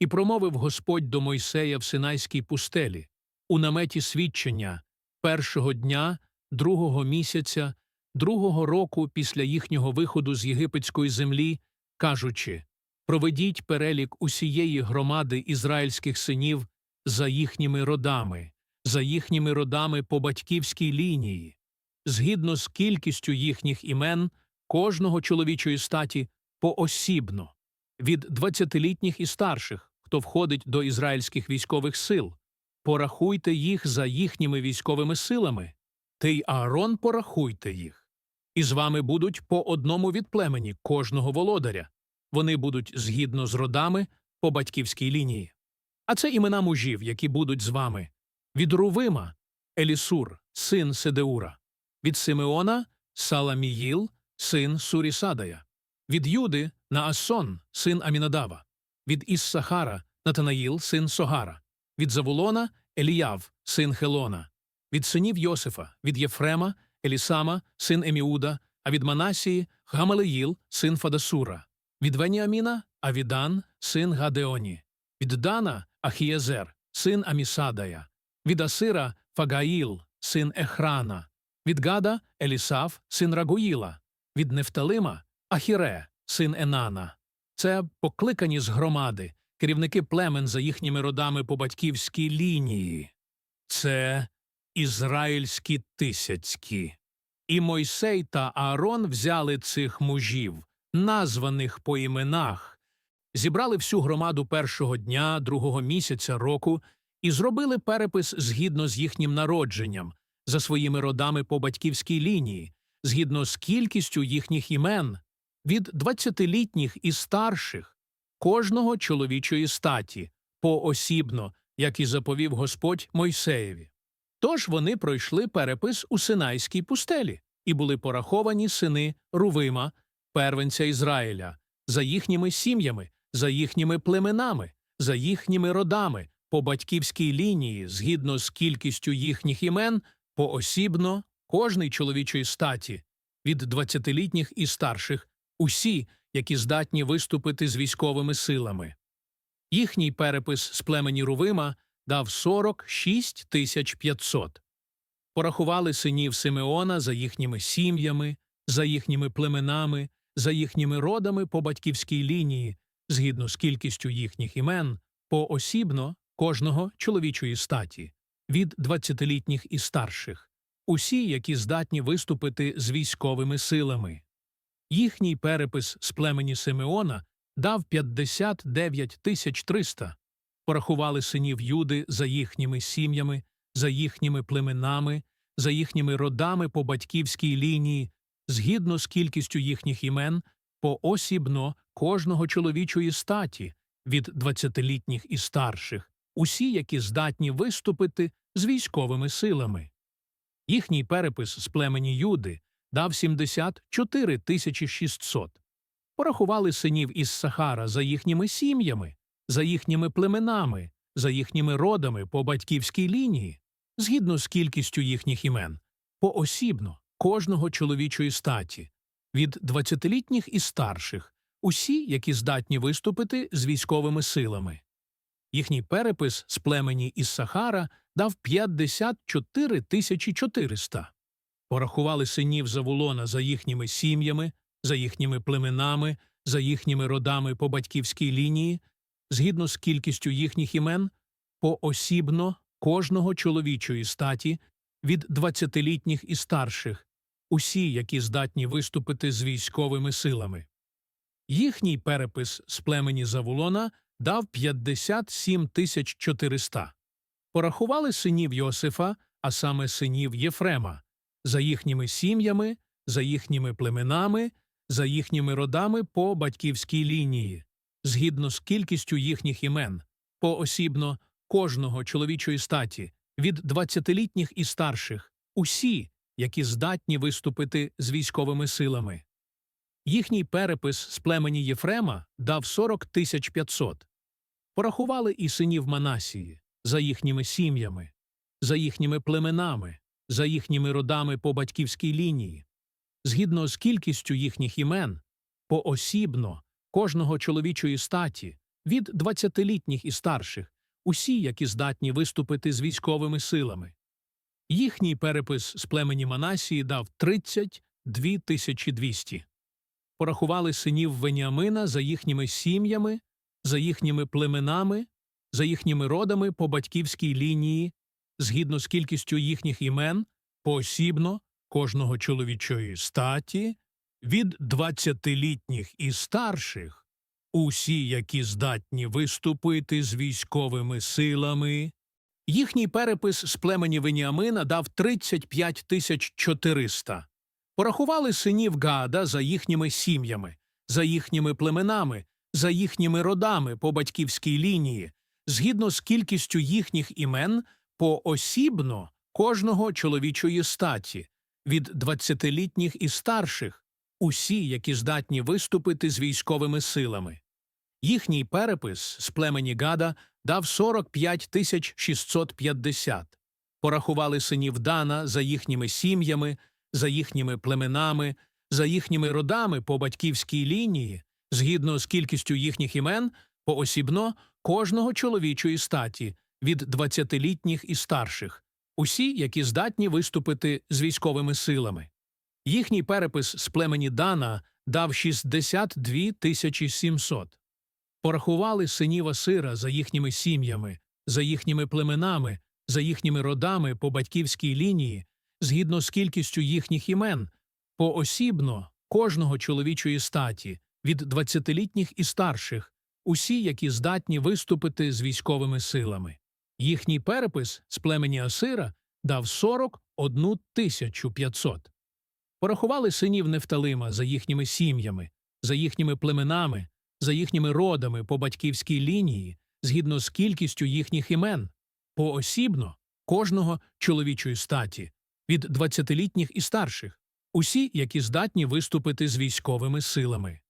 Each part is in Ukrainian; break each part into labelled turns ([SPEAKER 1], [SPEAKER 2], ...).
[SPEAKER 1] І промовив Господь до Мойсея в Синайській пустелі, у наметі свідчення, першого дня, другого місяця, другого року після їхнього виходу з єгипетської землі, кажучи Проведіть перелік усієї громади ізраїльських синів за їхніми родами, за їхніми родами по батьківській лінії, згідно з кількістю їхніх імен, кожного чоловічої статі поосібно, від двадцятилітніх і старших, хто входить до ізраїльських військових сил. Порахуйте їх за їхніми військовими силами, ти й Аарон порахуйте їх. І з вами будуть по одному від племені кожного володаря. Вони будуть згідно з родами по батьківській лінії. А це імена мужів, які будуть з вами. Від Рувима Елісур, син Седеура, від Симеона Саламіїл, син Сурісадая, від Юди Наасон, син Амінадава, від Іссахара Натанаїл, син Согара, від Завулона Еліяв, син Хелона, від синів Йосифа, від Єфрема Елісама, син Еміуда, а від Манасії Гамалеїл, син Фадасура, від Веніаміна Авідан, син Гадеоні, від Дана Ахієзер, син Амісадая, від Асира Фагаїл, син Ехрана, від Гада Елісав, син Рагуїла, від Нефталима Ахіре, син Енана. Це покликані з громади, керівники племен за їхніми родами по батьківській лінії. Це ізраїльські тисяцькі. І Мойсей та Аарон взяли цих мужів, названих по іменах, зібрали всю громаду першого дня, другого місяця року і зробили перепис згідно з їхнім народженням, за своїми родами по батьківській лінії, згідно з кількістю їхніх імен, від двадцятилітніх і старших, кожного чоловічої статі, поосібно, як і заповів Господь Мойсеєві. Тож вони пройшли перепис у Синайській пустелі і були пораховані сини Рувима, первенця Ізраїля, за їхніми сім'ями, за їхніми племенами, за їхніми родами, по батьківській лінії, згідно з кількістю їхніх імен, поосібно кожний чоловічої статі, від двадцятилітніх і старших, усі, які здатні виступити з військовими силами. Їхній перепис з племені Рувима дав 46 тисяч 500. Порахували синів Симеона за їхніми сім'ями, за їхніми племенами, за їхніми родами по батьківській лінії, згідно з кількістю їхніх імен, поосібно кожного чоловічої статі, від двадцятилітніх і старших, усі, які здатні виступити з військовими силами. Їхній перепис з племені Симеона дав 59 тисяч 300. Порахували синів Юди за їхніми сім'ями, за їхніми племенами, за їхніми родами по батьківській лінії, згідно з кількістю їхніх імен, поосібно кожного чоловічої статі, від двадцятилітніх і старших, усі, які здатні виступити з військовими силами. Їхній перепис з племені Юди дав 74 тисячі 600. Порахували синів із Сахара за їхніми сім'ями, за їхніми племенами, за їхніми родами по батьківській лінії, згідно з кількістю їхніх імен, поосібно кожного чоловічої статі, від двадцятилітніх і старших, усі, які здатні виступити з військовими силами. Їхній перепис з племені із Сахара дав 54 тисячі 400. Порахували синів Завулона за їхніми сім'ями, за їхніми племенами, за їхніми родами по батьківській лінії, згідно з кількістю їхніх імен, поосібно кожного чоловічої статі, від двадцятилітніх і старших, усі, які здатні виступити з військовими силами. Їхній перепис з племені Завулона дав 57 тисяч 400. Порахували синів Йосифа, а саме синів Єфрема, за їхніми сім'ями, за їхніми племенами, за їхніми родами по батьківській лінії, згідно з кількістю їхніх імен, поосібно кожного чоловічої статі, від двадцятилітніх і старших, усі, які здатні виступити з військовими силами. Їхній перепис з племені Єфрема дав 40 тисяч 500. Порахували і синів Манасії за їхніми сім'ями, за їхніми племенами, за їхніми родами по батьківській лінії, згідно з кількістю їхніх імен, поосібно кожного чоловічої статі, від двадцятилітніх і старших, усі, які здатні виступити з військовими силами. Їхній перепис з племені Манасії дав 32 тисячі 200. Порахували синів Веніамина за їхніми сім'ями, за їхніми племенами, за їхніми родами по батьківській лінії, згідно з кількістю їхніх імен, поосібно кожного чоловічої статі, від двадцятилітніх і старших, усі, які здатні виступити з військовими силами. Їхній перепис з племені Веніамина дав 35 тисяч 400. Порахували синів Гада за їхніми сім'ями, за їхніми племенами, за їхніми родами по батьківській лінії, згідно з кількістю їхніх імен поосібно кожного чоловічої статі, від двадцятилітніх і старших, усі, які здатні виступити з військовими силами. Їхній перепис з племені Гада дав 45 тисяч 650. Порахували синів Дана за їхніми сім'ями, за їхніми племенами, за їхніми родами по батьківській лінії, згідно з кількістю їхніх імен, поосібно кожного чоловічої статі, від двадцятилітніх і старших, усі, які здатні виступити з військовими силами. Їхній перепис з племені Дана дав 62 тисячі 700. Порахували синів Асира за їхніми сім'ями, за їхніми племенами, за їхніми родами по батьківській лінії, згідно з кількістю їхніх імен, поосібно кожного чоловічої статі, від двадцятилітніх і старших, усі, які здатні виступити з військовими силами. Їхній перепис з племені Асира дав 41 тисячу 500. Порахували синів Нефталима за їхніми сім'ями, за їхніми племенами, за їхніми родами по батьківській лінії, згідно з кількістю їхніх імен, поосібно кожного чоловічої статі, від двадцятилітніх і старших, усі, які здатні виступити з військовими силами.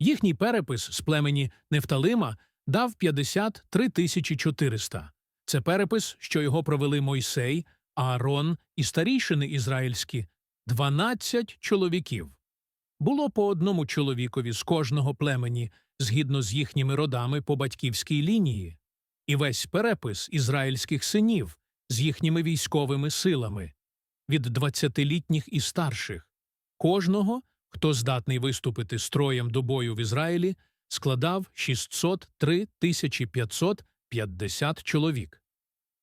[SPEAKER 1] Їхній перепис з племені Нефталима дав 53 тисячі 400. Це перепис, що його провели Мойсей, Аарон і старішини ізраїльські 12 чоловіків. Було по одному чоловікові з кожного племені, згідно з їхніми родами по батьківській лінії, і весь перепис ізраїльських синів з їхніми військовими силами від 20-літніх і старших, кожного, хто здатний виступити з троєм до бою в Ізраїлі, складав 603 500 50 чоловік.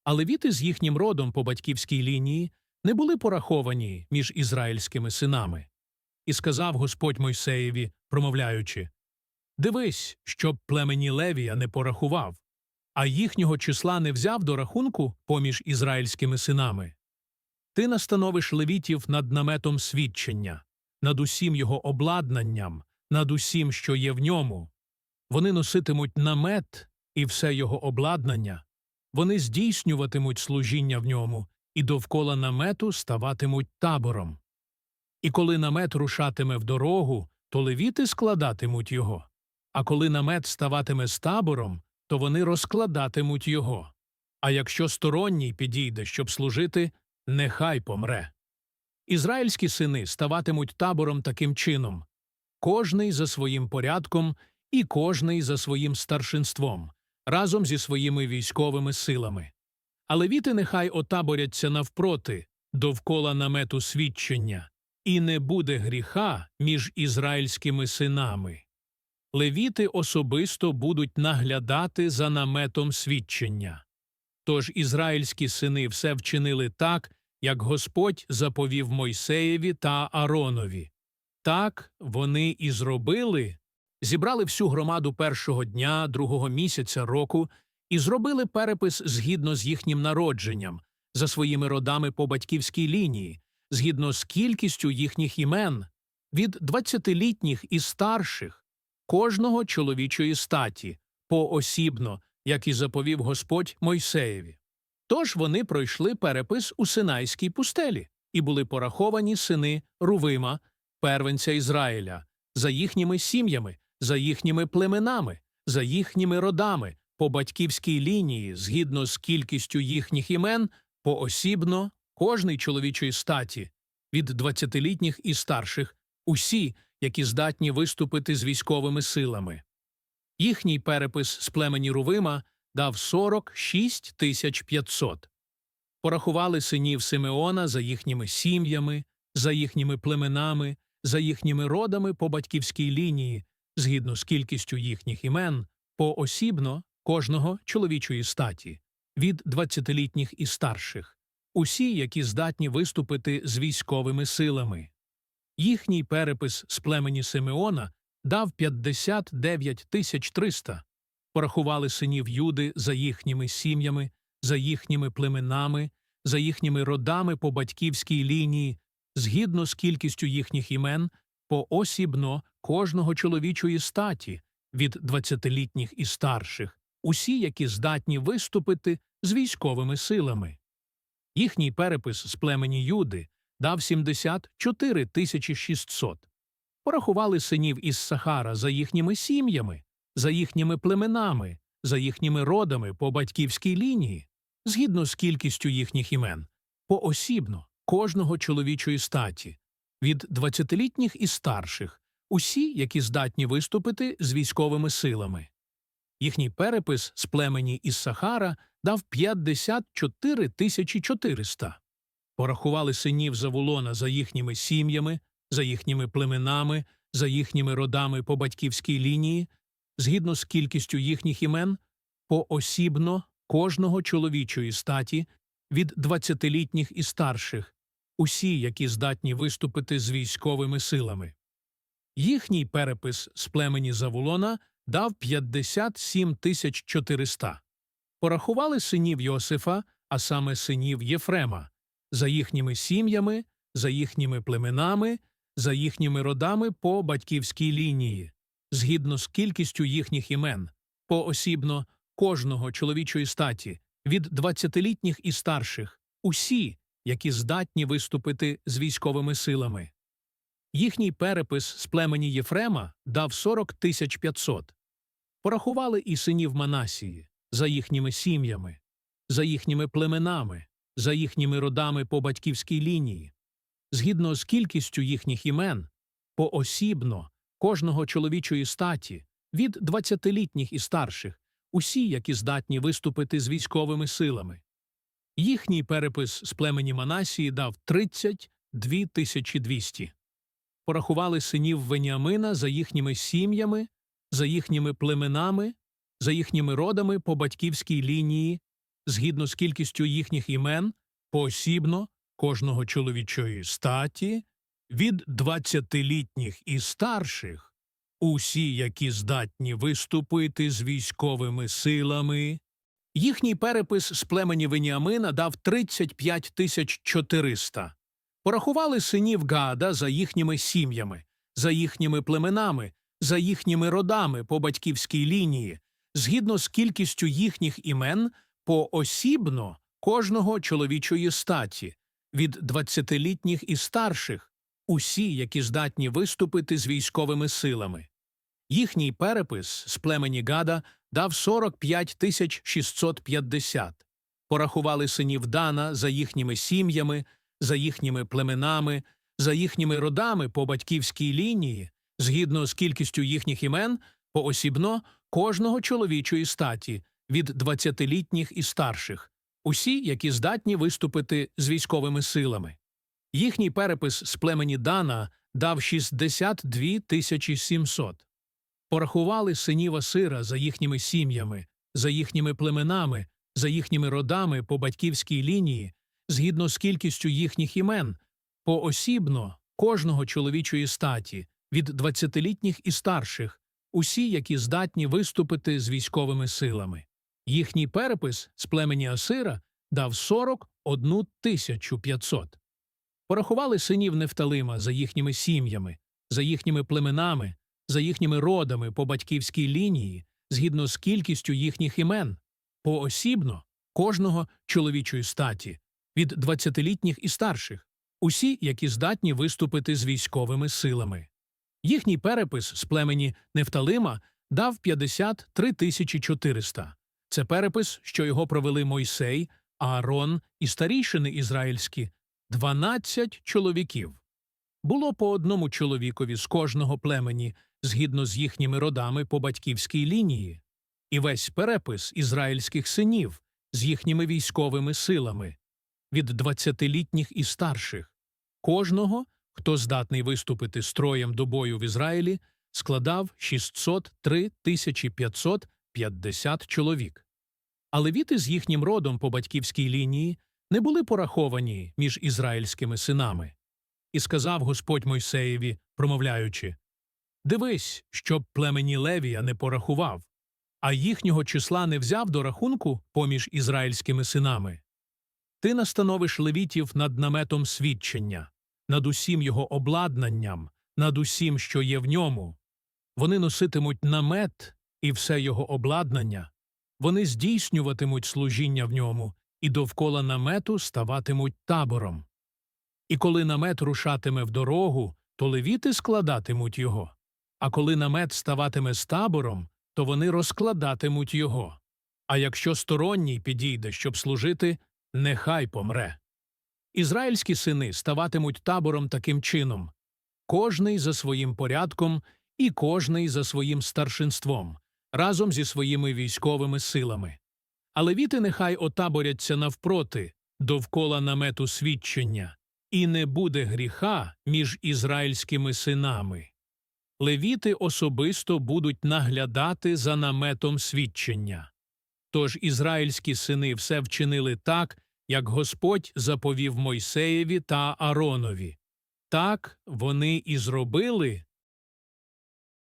[SPEAKER 1] А левіти з їхнім родом по батьківській лінії не були пораховані між ізраїльськими синами. І сказав Господь Мойсеєві, промовляючи Дивись, щоб племені Левія не порахував, а їхнього числа не взяв до рахунку поміж ізраїльськими синами. Ти настановиш левітів над наметом свідчення, над усім його обладнанням, над усім, що є в ньому. Вони носитимуть намет і все його обладнання, вони здійснюватимуть служіння в ньому і довкола намету ставатимуть табором. І коли намет рушатиме в дорогу, то левіти складатимуть його, а коли намет ставатиме з табором, то вони розкладатимуть його. А якщо сторонній підійде, щоб служити, нехай помре. Ізраїльські сини ставатимуть табором таким чином кожний за своїм порядком і кожний за своїм старшинством, разом зі своїми військовими силами. А левіти нехай отаборяться навпроти, довкола намету свідчення, і не буде гріха між ізраїльськими синами. Левіти особисто будуть наглядати за наметом свідчення. Тож ізраїльські сини все вчинили так, як Господь заповів Мойсеєві та Аронові. Так вони і зробили, зібрали всю громаду першого дня другого місяця року і зробили перепис згідно з їхнім народженням, за своїми родами по батьківській лінії, згідно з кількістю їхніх імен, від двадцятилітніх і старших, кожного чоловічої статі, поосібно, як і заповів Господь Мойсеєві. Тож вони пройшли перепис у Синайській пустелі і були пораховані сини Рувима, первенця Ізраїля, за їхніми сім'ями, за їхніми племенами, за їхніми родами, по батьківській лінії, згідно з кількістю їхніх імен, поосібно кожний чоловічої статі, від двадцятилітніх і старших, усі, які здатні виступити з військовими силами. Їхній перепис з племені Рувима дав 46 тисяч 500. Порахували синів Симеона за їхніми сім'ями, за їхніми племенами, за їхніми родами по батьківській лінії, згідно з кількістю їхніх імен, поосібно кожного чоловічої статі, від 20-літніх і старших, усі, які здатні виступити з військовими силами. Їхній перепис з племені Симеона дав 59 тисяч 300. Порахували синів Юди за їхніми сім'ями, за їхніми племенами, за їхніми родами по батьківській лінії, згідно з кількістю їхніх імен, поосібно кожного чоловічої статі, від 20-літніх і старших, усі, які здатні виступити з військовими силами. Їхній перепис з племені Юди дав 74 тисячі 600. Порахували синів із Сахара за їхніми сім'ями, за їхніми племенами, за їхніми родами по батьківській лінії, згідно з кількістю їхніх імен, поосібно кожного чоловічої статі, від 20-літніх і старших, усі, які здатні виступити з військовими силами. Їхній перепис з племені із Сахара дав 54 тисячі 400. Порахували синів Завулона за їхніми сім'ями, за їхніми племенами, за їхніми родами по батьківській лінії, згідно з кількістю їхніх імен, поосібно кожного чоловічої статі, від 20-літніх і старших, усі, які здатні виступити з військовими силами. Їхній перепис з племені Завулона дав 57 тисяч 400. Порахували синів Йосифа, а саме синів Єфрема, за їхніми сім'ями, за їхніми племенами, за їхніми родами по батьківській лінії, згідно з кількістю їхніх імен, поосібно кожного чоловічої статі, від 20-літніх і старших, усі, які здатні виступити з військовими силами. Їхній перепис з племені Єфрема дав 40 тисяч 500. Порахували і синів Манасії за їхніми сім'ями, за їхніми племенами, за їхніми родами по батьківській лінії, згідно з кількістю їхніх імен, поосібно кожного чоловічої статі, від 20-літніх і старших, усі, які здатні виступити з військовими силами. Їхній перепис з племені Манасії дав 32 тисячі 200. Порахували синів Веніамина за їхніми сім'ями, за їхніми племенами, за їхніми родами по батьківській лінії, згідно з кількістю їхніх імен, поосібно кожного чоловічої статі, від 20-літніх і старших, усі, які здатні виступити з військовими силами. Їхній перепис з племені Веніамина дав 35 тисяч 400. Порахували синів Гада за їхніми сім'ями, за їхніми племенами, за їхніми родами по батьківській лінії, згідно з кількістю їхніх імен, поосібно кожного чоловічої статі, від 20-літніх і старших, усі, які здатні виступити з військовими силами. Їхній перепис з племені Гада дав 45 тисяч 650. Порахували синів Дана за їхніми сім'ями, за їхніми племенами, за їхніми родами по батьківській лінії, згідно з кількістю їхніх імен, поосібно кожного чоловічої статі, від 20-літніх і старших, усі, які здатні виступити з військовими силами. Їхній перепис з племені Дана дав 62 тисячі 700. Порахували синів Асира за їхніми сім'ями, за їхніми племенами, за їхніми родами по батьківській лінії, згідно з кількістю їхніх імен, поосібно кожного чоловічої статі, від 20-літніх і старших, усі, які здатні виступити з військовими силами. Їхній перепис з племені Асира дав 41 тисячу 500. Порахували синів Нефталима за їхніми сім'ями, за їхніми племенами, за їхніми родами по батьківській лінії, згідно з кількістю їхніх імен, поосібно кожного чоловічої статі, від 20-літніх і старших, усі, які здатні виступити з військовими силами. Їхній перепис з племені Нефталима дав 53 тисячі 400. Це перепис, що його провели Мойсей, Аарон і старійшини ізраїльські – 12 чоловіків. Було по одному чоловікові з кожного племені згідно з їхніми родами по батьківській лінії, і весь перепис ізраїльських синів з їхніми військовими силами від двадцятилітніх і старших. Кожного, хто здатний виступити строєм до бою в Ізраїлі, складав 603 тисячі 550 чоловік. А левіти з їхнім родом по батьківській лінії не були пораховані між ізраїльськими синами. І сказав Господь Мойсеєві, промовляючи Дивись, щоб племені Левія не порахував, а їхнього числа не взяв до рахунку поміж ізраїльськими синами. Ти настановиш левітів над наметом свідчення, над усім його обладнанням, над усім, що є в ньому. Вони носитимуть намет і все його обладнання, вони здійснюватимуть служіння в ньому і довкола намету ставатимуть табором. І коли намет рушатиме в дорогу, то левіти складатимуть його, а коли намет ставатиме з табором, то вони розкладатимуть його. А якщо сторонній підійде, щоб служити, нехай помре. Ізраїльські сини ставатимуть табором таким чином кожний за своїм порядком і кожний за своїм старшинством, разом зі своїми військовими силами. А левіти нехай отаборяться навпроти, довкола намету свідчення, і не буде гріха між ізраїльськими синами. Левіти особисто будуть наглядати за наметом свідчення. Тож ізраїльські сини все вчинили так, як Господь заповів Мойсеєві та Аронові. Так вони і зробили